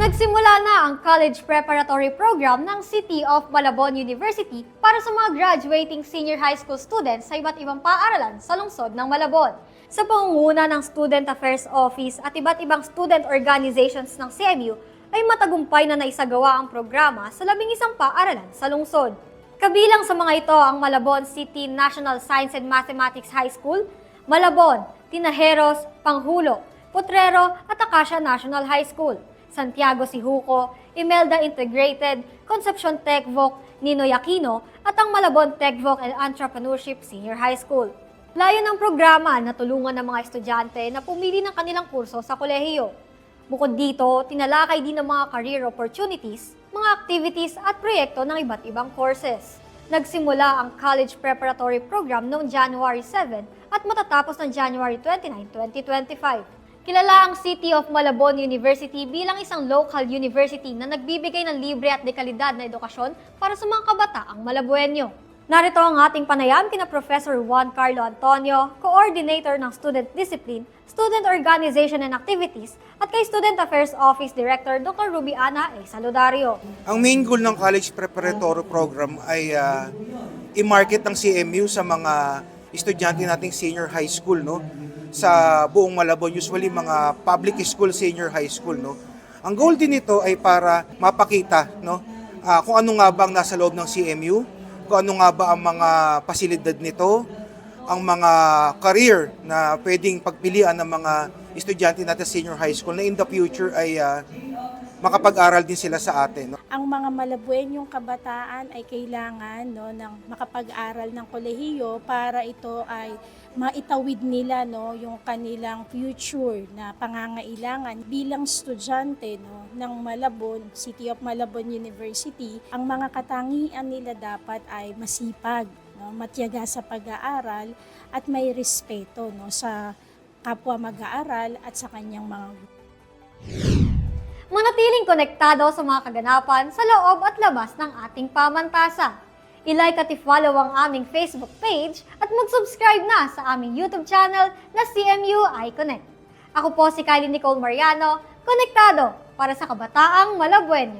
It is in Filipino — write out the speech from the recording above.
Nagsimula na ang college preparatory program ng City of Malabon University para sa mga graduating senior high school students sa iba't ibang paaralan sa lungsod ng Malabon. Sa pangunguna ng Student Affairs Office at iba't ibang student organizations ng CMU, ay matagumpay na naisagawa ang programa sa labing isang paaralan sa lungsod. Kabilang sa mga ito ang Malabon City National Science and Mathematics High School, Malabon, Tinajeros, Panghulo, Potrero at Acacia National High School, Santiago Sihuco, Imelda Integrated, Concepcion Techvoc, Ninoy Aquino at ang Malabon Techvoc and Entrepreneurship Senior High School. Layo ng programa na tulungan ng mga estudyante na pumili ng kanilang kurso sa kolehiyo. Bukod dito, tinalakay din ng mga career opportunities, mga activities at proyekto ng iba't ibang courses. Nagsimula ang college preparatory program noong January 7 at matatapos ng January 29, 2025. Kilala ang City of Malabon University bilang isang local university na nagbibigay ng libre at dekalidad na edukasyon para sa mga kabataang Malabuenyo. Narito ang ating panayam kina Professor Juan Carlo Antonio, Coordinator ng Student Discipline, Student Organization and Activities, at kay Student Affairs Office Director Dr. Ruby Ana A. Saludario. Ang main goal ng college preparatory program ay ah, i-market ng CMU sa mga estudyante nating senior high school no? Sa buong Malabon usually mga public school senior high school no? Ang goal din nito ay para mapakita no? Ah, kung ano nga ba ang nasa loob ng CMU kung ano nga ba ang mga pasilidad nito ang mga career na pwedeng pagpilian ng mga estudyante natin senior high school na in the future ay ah, makapag-aral din sila sa atin no? ang mga malabuenyong kabataan ay kailangan no, ng makapag-aral ng kolehiyo para ito ay maitawid nila no, yung kanilang future na pangangailangan bilang estudyante no, ng Malabon, City of Malabon University. Ang mga katangian nila dapat ay masipag, no, matyaga sa pag-aaral at may respeto no, sa kapwa mag-aaral at sa kanyang mga Manatiling konektado sa mga kaganapan sa loob at labas ng ating pamantasan. I-like at i-follow ang aming Facebook page at mag-subscribe na sa aming YouTube channel na CMU iConnect. Ako po si Kylie Nicole Mariano, konektado para sa kabataang Malabueno.